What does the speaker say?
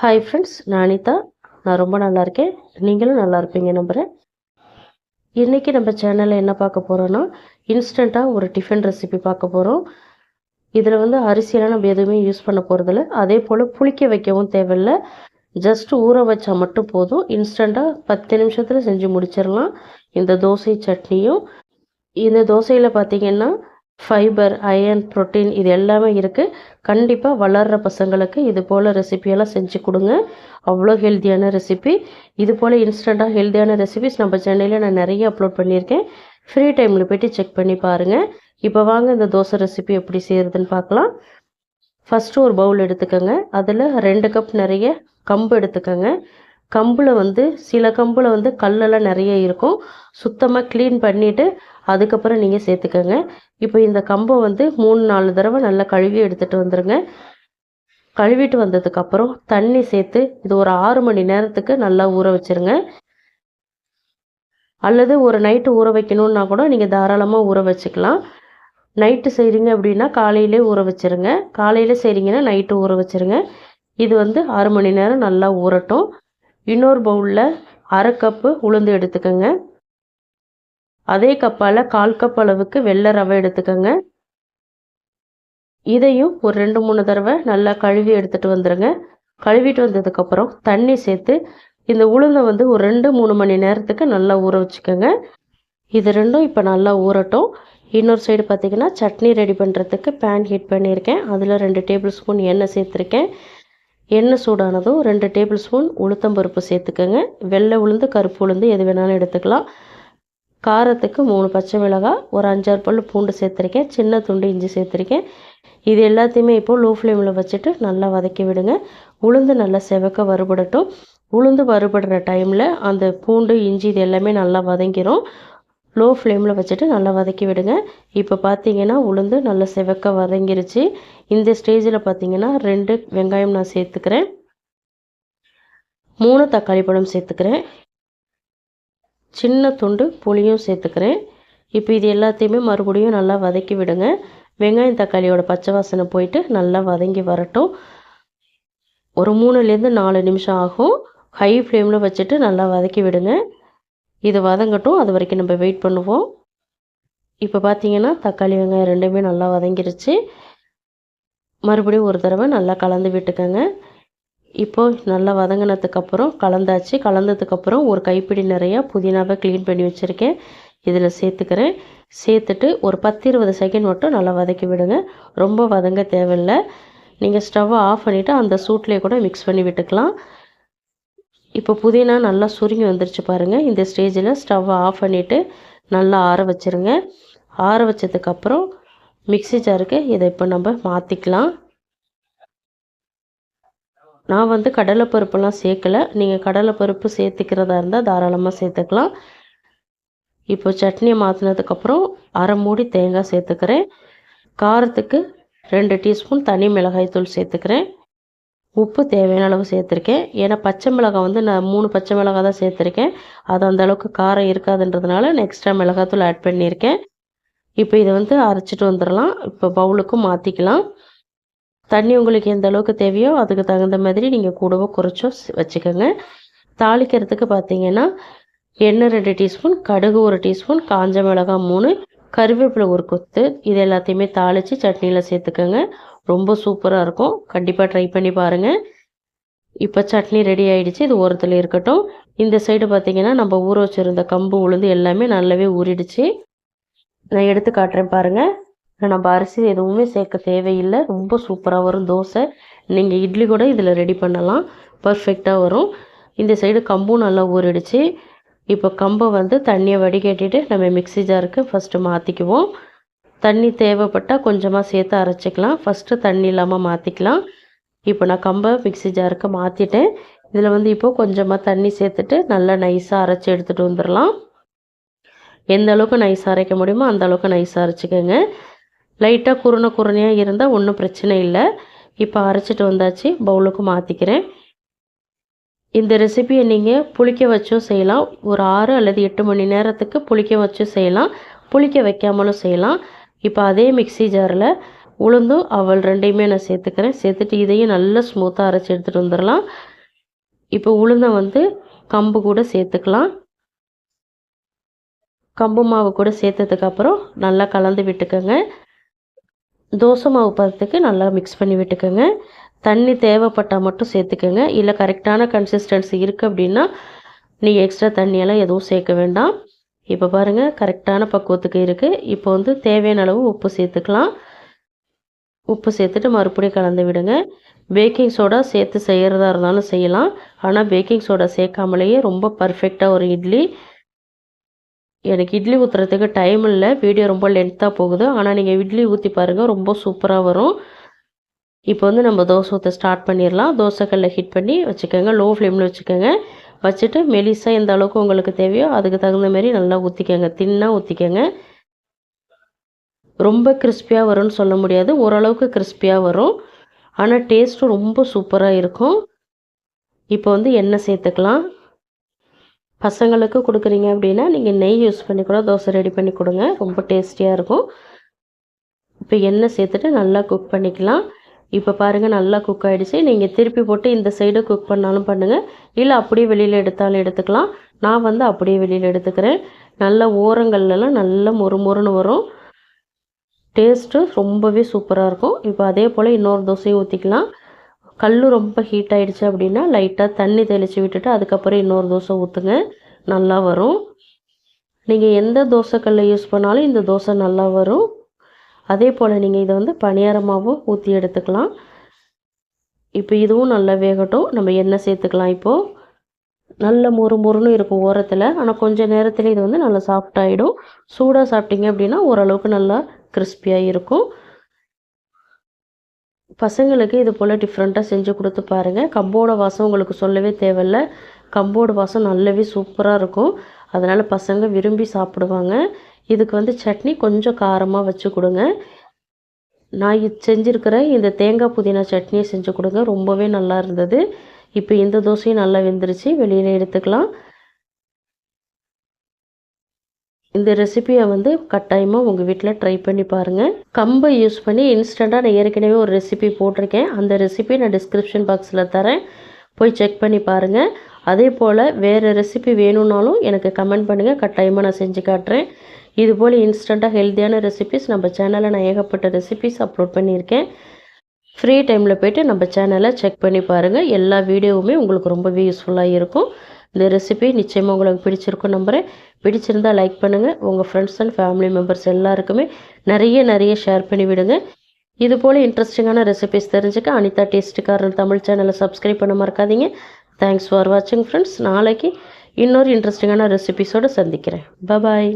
Hi friends நான் அனிதா. நான் ரொம்ப நல்லா இருக்கேன். நீங்களும் நல்லா இருப்பீங்க நம்புகிறேன் இன்றைக்கி நம்ம சேனலில் என்ன பார்க்க போகிறோன்னா இன்ஸ்டண்ட்டாக ஒரு டிஃபன் ரெசிபி பார்க்க போகிறோம் இதில் வந்து அரிசியெல்லாம் நம்ம எதுவுமே யூஸ் பண்ண போகிறதில்ல அதே போல் புளிக்க வைக்கவும் தேவையில்ல. ஜஸ்ட் ஊற வச்சா மட்டும் போதும். இன்ஸ்டண்ட்டாக பத்து நிமிஷத்தில் செஞ்சு முடிச்சிடலாம். இந்த தோசை சட்னியும். இந்த தோசையில் பார்த்தீங்கன்னா ஃபைபர் அயன் புரோட்டீன் இது எல்லாமே இருக்குது கண்டிப்பாக வளர்கிற பசங்களுக்கு இது போல் ரெசிபியெல்லாம் செஞ்சு கொடுங்க. அவ்வளோ ஹெல்த்தியான ரெசிபி இது போல் இன்ஸ்டண்ட்டாக ஹெல்த்தியான ரெசிபிஸ் நம்ம சேனலில் நான் நிறைய அப்லோட் பண்ணியிருக்கேன். ஃப்ரீ டைமில் போய்ட்டு செக் பண்ணி பாருங்கள் இப்போ வாங்க இந்த தோசை ரெசிபி எப்படி செய்கிறதுன்னு பார்க்கலாம். ஃபஸ்ட்டு ஒரு பவுல் எடுத்துக்கோங்க. அதில் ரெண்டு கப் நிறைய கம்பு எடுத்துக்கோங்க. கம்பில் வந்து சில கம்பில் வந்து கல்லெல்லாம் நிறைய இருக்கும். சுத்தமாக க்ளீன் பண்ணிவிட்டு அதுக்கப்புறம் நீங்கள் சேர்த்துக்கோங்க. இப்போ இந்த கம்பை வந்து மூணு நாலு தடவை நல்லா கழுவி எடுத்துகிட்டு வந்துடுங்க கழுவிட்டு வந்ததுக்கப்புறம் தண்ணி சேர்த்து இது ஒரு ஆறு மணி நேரத்துக்கு நல்லா ஊற வச்சுருங்க. அல்லது ஒரு நைட்டு ஊற வைக்கணுன்னா கூட நீங்கள் தாராளமாக ஊற வச்சுக்கலாம். நைட்டு செய்கிறீங்க அப்படின்னா காலையிலே ஊற வச்சுருங்க. காலையில் செய்கிறீங்கன்னா நைட்டு ஊற வச்சுருங்க. இது வந்து ஆறு மணி நேரம் நல்லா ஊறட்டும். இன்னொரு பவுலில் அரை கப்பு உளுந்து எடுத்துக்கோங்க. அதே கப்பால் கால் கப் அளவுக்கு வெள்ளை ரவை எடுத்துக்கோங்க. இதையும் ஒரு ரெண்டு மூணு தடவை நல்லா கழுவி எடுத்துகிட்டு வந்துடுங்க கழுவிட்டு வந்ததுக்கப்புறம் தண்ணி சேர்த்து இந்த உளுந்தை வந்து ஒரு ரெண்டு மூணு மணி நேரத்துக்கு நல்லா ஊற வச்சுக்கோங்க. இது ரெண்டும் இப்போ நல்லா ஊறட்டும். இன்னொரு சைடு பார்த்திங்கன்னா சட்னி ரெடி பண்ணுறதுக்கு பேன் ஹீட் பண்ணியிருக்கேன். அதில் ரெண்டு டேபிள் ஸ்பூன் எண்ணெய் சேர்த்துருக்கேன். எண்ணெய் சூடானதும் ரெண்டு டேபிள் ஸ்பூன் உளுத்தம்பருப்பு சேர்த்துக்கோங்க. வெள்ளை உளுந்து கருப்பு உளுந்து எது வேணாலும் எடுத்துக்கலாம். காரத்துக்கு மூணு பச்சை மிளகாய் ஒரு அஞ்சாறு பல் பூண்டு சேர்த்துருக்கேன். சின்ன துண்டு இஞ்சி சேர்த்துருக்கேன். இது எல்லாத்தையுமே இப்போது லோ ஃப்ளேமில் வச்சுட்டு நல்லா வதக்கி விடுங்க. உளுந்து நல்லா செவக்க வறுபடட்டும். உளுந்து வறுபடுற டைமில் அந்த பூண்டு இஞ்சி இது எல்லாமே நல்லா வதங்கிரும். லோ ஃப்ளேமில் வச்சுட்டு நல்லா வதக்கி விடுங்க. இப்போ பார்த்தீங்கன்னா உளுந்து நல்லா செவக்க வதங்கிருச்சு. இந்த ஸ்டேஜில் பார்த்தீங்கன்னா ரெண்டு வெங்காயம் நான் சேர்த்துக்கிறேன். மூணு தக்காளி பழம் சேர்த்துக்கிறேன். சின்ன துண்டு புளியும் சேர்த்துக்கிறேன். இப்போ இது எல்லாத்தையுமே மறுபடியும் நல்லா வதக்கி விடுங்க. வெங்காயம் தக்காளியோட பச்சை வாசனை போயிட்டு நல்லா வதங்கி வரட்டும். ஒரு மூணுலேருந்து நாலு நிமிஷம் ஆகும். ஹை ஃப்ளேமில் வச்சுட்டு நல்லா வதக்கி விடுங்க. இது வதங்கட்டும் அது வரைக்கும் நம்ம வெயிட் பண்ணுவோம். இப்போ பார்த்தீங்கன்னா தக்காளி வெங்காயம் ரெண்டுமே நல்லா வதங்கிருச்சு. மறுபடியும் ஒரு தடவை நல்லா கலந்து விட்டுக்கோங்க. இப்போது நல்லா வதங்கினதுக்கப்புறம் கலந்தாச்சு. கலந்ததுக்கப்புறம் ஒரு கைப்பிடி நிறையா புதினாவை க்ளீன் பண்ணி வச்சுருக்கேன். இதில் சேர்த்துக்கிறேன். சேர்த்துட்டு ஒரு பத்து இருபது செகண்ட் மட்டும் நல்லா வதக்கி விடுங்க. ரொம்ப வதங்க தேவையில்லை. நீங்கள் ஸ்டவ்வை ஆஃப் பண்ணிவிட்டு அந்த சூட்லேயே கூட மிக்ஸ் பண்ணி விட்டுக்கலாம். இப்போ புதினா நல்லா சுருங்கி வந்துருச்சு பாருங்கள் இந்த ஸ்டேஜில் ஸ்டவ்வை ஆஃப் பண்ணிவிட்டு நல்லா ஆற வச்சுருங்க. ஆற வச்சதுக்கப்புறம் மிக்ஸி ஜாருக்கு இதை இப்போ நம்ம மாற்றிக்கலாம் நான் வந்து கடலைப்பருப்புலாம் சேர்க்கலை. நீங்கள் கடலைப்பருப்பு சேர்த்துக்கிறதா இருந்தால் தாராளமாக சேர்த்துக்கலாம். இப்போ சட்னியை மாற்றினதுக்கப்புறம் அரை மூடி தேங்காய் சேர்த்துக்கிறேன். காரத்துக்கு ரெண்டு டீஸ்பூன் தனி மிளகாய் தூள் சேர்த்துக்கிறேன். உப்பு தேவையான அளவு சேர்த்துருக்கேன். ஏன்னா பச்சை மிளகாய் வந்து நான் மூணு பச்சை மிளகாய் தான் சேர்த்துருக்கேன். அது அந்த அளவுக்கு காரம் இருக்காதுன்றதுனால நான் எக்ஸ்ட்ரா மிளகாத்தூள் ஆட் பண்ணியிருக்கேன். இப்போ இதை வந்து அரைச்சிட்டு வந்துடலாம். இப்போ பவுலுக்கும் மாற்றிக்கலாம் தண்ணி உங்களுக்கு எந்த அளவுக்கு தேவையோ அதுக்கு தகுந்த மாதிரி நீங்கள் கூடவோ குறைச்சோ வச்சுக்கோங்க. தாளிக்கிறதுக்கு பார்த்தீங்கன்னா எண்ணெய் ரெண்டு டீஸ்பூன் கடுகு ஒரு டீஸ்பூன் காஞ்ச மிளகாய் மூணு கருவேப்பிலை ஒரு கொத்து. இது எல்லாத்தையுமே தாளித்து சட்னியில் சேர்த்துக்கோங்க. ரொம்ப சூப்பராக இருக்கும். கண்டிப்பாக ட்ரை பண்ணி பாருங்கள் இப்போ சட்னி ரெடி ஆகிடுச்சு இது ஓரத்தில் இருக்கட்டும். இந்த சைடு பார்த்திங்கன்னா நம்ம ஊற வச்சுருந்த கம்பு உளுந்து எல்லாமே நல்லாவே ஊறிடுச்சு. நான் எடுத்து காட்டுறேன் பாருங்கள் நம்ம அரிசி எதுவுமே சேர்க்க தேவையில்லை. ரொம்ப சூப்பராக வரும் தோசை. நீங்கள் இட்லி கூட இதில் ரெடி பண்ணலாம். பர்ஃபெக்டாக வரும். இந்த சைடு கம்பும் நல்லா ஊறிடுச்சு. இப்போ கம்பை வந்து தண்ணியை வடிகட்டிட்டு நம்ம மிக்ஸி ஜாருக்கு ஃபஸ்ட்டு மாற்றிக்குவோம் தண்ணி தேவைப்பட்டால் கொஞ்சமாக சேர்த்து அரைச்சிக்கலாம். ஃபஸ்ட்டு தண்ணி இல்லாமல் மாற்றிக்கலாம் இப்போ நான் கம்பை மிக்ஸி ஜாருக்கு மாற்றிட்டேன் இதில் வந்து இப்போது கொஞ்சமாக தண்ணி சேர்த்துட்டு நல்லா நைஸாக அரைச்சி எடுத்துகிட்டு வந்துடலாம். எந்த அளவுக்கு நைஸாக அரைக்க முடியுமோ அந்த அளவுக்கு நைஸாக அரைச்சிக்கோங்க. லைட்டாக குறுன குறுனையாக இருந்தால் ஒன்றும் பிரச்சனை இல்லை. இப்போ அரைச்சிட்டு வந்தாச்சு. பவுலுக்கு மாற்றிக்கிறேன் இந்த ரெசிபியை நீங்கள் புளிக்க வச்சும் செய்யலாம். ஒரு ஆறு அல்லது எட்டு மணி நேரத்துக்கு புளிக்க வச்சும் செய்யலாம். புளிக்க வைக்காமலும் செய்யலாம். இப்போ அதே மிக்ஸி ஜாரில் உளுந்தும் அவள் ரெண்டையுமே நான் சேர்த்துக்கிறேன். சேர்த்துட்டு இதையும் நல்லா ஸ்மூத்தாக அரைச்சி எடுத்துகிட்டு வந்துடலாம். இப்போ உளுந்தை வந்து கம்பு கூட சேர்த்துக்கலாம். கம்பு மாவு கூட சேர்த்ததுக்கப்புறம் நல்லா கலந்து விட்டுக்கோங்க. தோசை மாவு பதத்துக்கு நல்லா மிக்ஸ் பண்ணி விட்டுக்கோங்க. தண்ணி தேவைப்பட்டால் மட்டும் சேர்த்துக்கோங்க. இல்லை கரெக்டான கன்சிஸ்டன்சி இருக்குது அப்படின்னா நீங்கள் எக்ஸ்ட்ரா தண்ணியெல்லாம் எதுவும் சேர்க்க வேண்டாம். இப்போ பாருங்கள் கரெக்டான பக்குவத்துக்கு இருக்குது இப்போ வந்து தேவையான அளவு உப்பு சேர்த்துக்கலாம். உப்பு சேர்த்துட்டு மறுபடியும் கலந்து விடுங்க. பேக்கிங் சோடா சேர்த்து செய்கிறதா இருந்தாலும் செய்யலாம். ஆனால் பேக்கிங் சோடா சேர்க்காமலேயே ரொம்ப பர்ஃபெக்டாக ஒரு இட்லி. எனக்கு இட்லி ஊற்றுறதுக்கு டைம் இல்லை. வீடியோ ரொம்ப லென்த்தாக போகுது. ஆனால் நீங்கள் இட்லி ஊற்றி பாருங்கள் ரொம்ப சூப்பராக வரும். இப்போ வந்து நம்ம தோசை ஊற்ற ஸ்டார்ட் பண்ணிடலாம். தோசைக்கல்லை ஹீட் பண்ணி வச்சுக்கோங்க. லோ ஃப்ளேமில் வச்சுக்கோங்க. வச்சுட்டு மெலிசாக எந்த அளவுக்கு உங்களுக்கு தேவையோ அதுக்கு தகுந்த மாதிரி நல்லா ஊற்றிக்கோங்க தின்னாக ஊற்றிக்கோங்க ரொம்ப கிறிஸ்பியாக வரும்னு சொல்ல முடியாது. ஓரளவுக்கு கிறிஸ்பியாக வரும். ஆனால் டேஸ்ட்டும் ரொம்ப சூப்பராக இருக்கும். இப்போ வந்து எண்ணெய் சேர்த்துக்கலாம். பசங்களுக்கு கொடுக்குறீங்க அப்படின்னா நீங்கள் நெய் யூஸ் பண்ணி கூட தோசை ரெடி பண்ணி கொடுங்க. ரொம்ப டேஸ்டியாக இருக்கும். இப்போ எண்ணெய் சேர்த்துட்டு நல்லா குக் பண்ணிக்கலாம். இப்போ பாருங்கள் நல்லா குக் ஆகிடுச்சு நீங்கள் திருப்பி போட்டு இந்த சைடு குக் பண்ணாலும் பண்ணுங்கள் இல்லை அப்படியே வெளியில் எடுத்தாலும் எடுத்துக்கலாம். நான் வந்து அப்படியே வெளியில் எடுத்துக்கிறேன். நல்ல ஓரங்கள்லாம் நல்ல மொறு மொறுன்னு வரும். டேஸ்ட்டு ரொம்பவே சூப்பராக இருக்கும். இப்போ அதே போல் இன்னொரு தோசையும் ஊற்றிக்கலாம் கல் ரொம்ப ஹீட் ஆகிடுச்சு அப்படின்னா லைட்டாக தண்ணி தெளித்து விட்டுட்டு அதுக்கப்புறம் இன்னொரு தோசை ஊற்றுங்க நல்லா வரும். நீங்கள் எந்த தோசைக்கல்லை யூஸ் பண்ணாலும் இந்த தோசை நல்லா வரும். அதே போல் நீங்கள் இதை வந்து பணியாரமாகவும் ஊற்றி எடுத்துக்கலாம். இப்போ இதுவும் நல்லா வேகட்டும். நம்ம எண்ணெய் சேர்த்துக்கலாம் இப்போது நல்ல மொறு மொறுன்னு இருக்கும் ஓரத்தில். ஆனால் கொஞ்சம் நேரத்தில் இது வந்து நல்லா சாஃப்டாகிடும் சூடாக சாப்பிட்டீங்க அப்படின்னா ஓரளவுக்கு நல்லா கிறிஸ்பியாக இருக்கும். பசங்களுக்கு இது போல் டிஃப்ரெண்ட்டாக செஞ்சு கொடுத்து பாருங்கள் கம்போட வாசம் உங்களுக்கு சொல்லவே தேவையில்ல. கம்போட வாசம் நல்லாவே சூப்பராக இருக்கும். அதனால் பசங்க விரும்பி சாப்பிடுவாங்க. இதுக்கு வந்து சட்னி கொஞ்சம் காரமாக வச்சு கொடுங்க. நான் இது செஞ்சுருக்கிற இந்த தேங்காய் புதினா சட்னியை செஞ்சு கொடுங்க. ரொம்பவே நல்லா இருந்தது. இப்போ இந்த தோசையும் நல்லா வெந்துருச்சு. வெளியில் எடுத்துக்கலாம். இந்த ரெசிபியை வந்து கட்டாயமாக உங்கள் வீட்டில் ட்ரை பண்ணி பாருங்கள் கம்பை யூஸ் பண்ணி இன்ஸ்டண்ட்டாக நான் ஏற்கனவே ஒரு ரெசிபி போட்டிருக்கேன். அந்த ரெசிபி நான் டிஸ்கிரிப்ஷன் பாக்ஸில் தரேன். போய் செக் பண்ணி பாருங்கள் அதே போல் வேறு ரெசிபி வேணும்னாலும் எனக்கு கமெண்ட் பண்ணுங்கள் கட்டாயமாக நான் செஞ்சு காட்டுறேன். இதுபோல் இன்ஸ்டண்ட்டாக ஹெல்த்தியான ரெசிபிஸ் நம்ம சேனலில் நான் ஏகப்பட்ட ரெசிபிஸ் அப்லோட் பண்ணியிருக்கேன். ஃப்ரீ டைமில் போய்ட்டு நம்ம சேனலை செக் பண்ணி பாருங்கள் எல்லா வீடியோவுமே உங்களுக்கு ரொம்பவே யூஸ்ஃபுல்லாக இருக்கும். இந்த ரெசிபி நிச்சயமாக உங்களுக்கு பிடிச்சிருக்கும் நம்புகிறேன் பிடிச்சிருந்தால் லைக் பண்ணுங்கள் உங்கள் ஃப்ரெண்ட்ஸ் அண்ட் ஃபேமிலி மெம்பர்ஸ் எல்லாருக்குமே நிறைய நிறைய ஷேர் பண்ணி விடுங்க. இது போல் இன்ட்ரெஸ்டிங்கான ரெசிபிஸ் தெரிஞ்சுக்க அனிதா டேஸ்ட்டுக்காரன் தமிழ் சேனலை சப்ஸ்கிரைப் பண்ண மறக்காதீங்க. தேங்க்ஸ் ஃபார் வாட்சிங் ஃப்ரெண்ட்ஸ் நாளைக்கு இன்னொரு இன்ட்ரெஸ்டிங்கான ரெசிபிஸோடு சந்திக்கிறேன். பபாய்